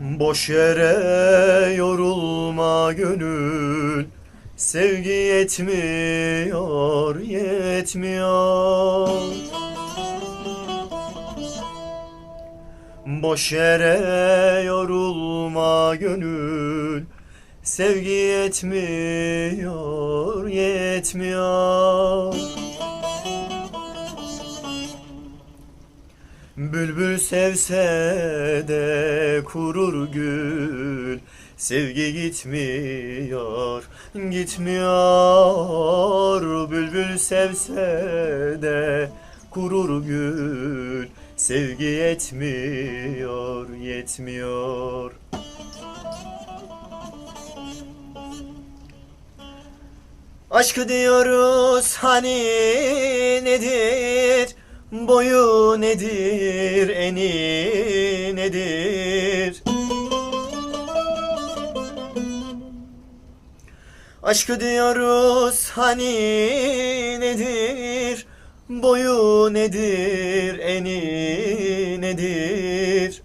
Boş yere yorulma gönül. Sevgi yetmiyor, yetmiyor. Boş yere yorulma gönül. Sevgi yetmiyor, yetmiyor Bülbül sevse de kurur gül. Sevgi gitmiyor, gitmiyor. Bülbül sevse de kurur gül. Sevgi yetmiyor, yetmiyor. Aşkı diyoruz hani nedir? Boyu nedir? Eni nedir? Aşkı diyoruz hani nedir? Boyu nedir? Eni nedir?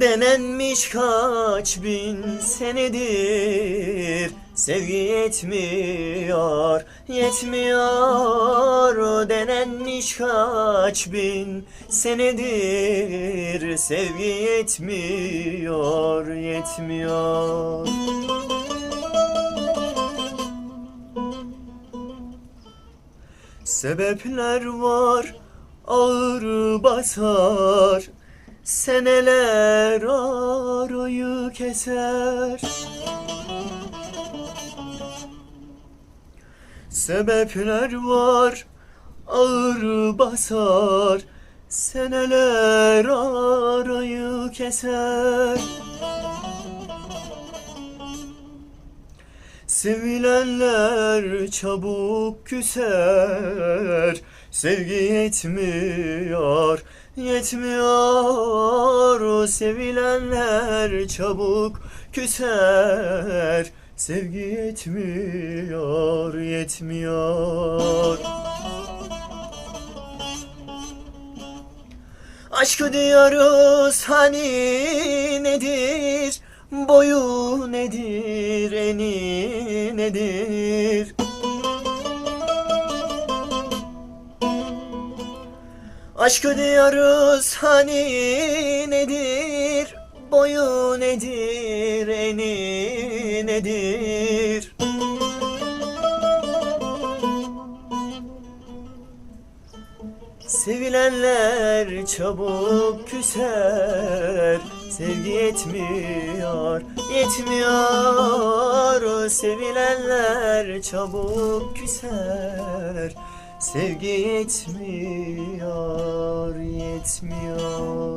Denenmiş kaç bin senedir Sevgi yetmiyor, yetmiyor. Denenmiş kaç bin senedir. Sevgi yetmiyor, yetmiyor. Sebepler var ağır basar Seneler arayı keser Sebepler var ağır basar Seneler arayı keser. Sevilenler çabuk küser Sevgi yetmiyor, yetmiyor. Sevilenler çabuk küser Sevgi yetmiyor, yetmiyor Aşkı diyoruz hani nedir? Boyu nedir? Eni nedir? Aşkı diyoruz hani nedir? Boyu nedir? Eni nedir? Sevilenler çabuk küser Sevgi yetmiyor, yetmiyor Sevilenler çabuk küser Sevgi yetmiyor, yetmiyor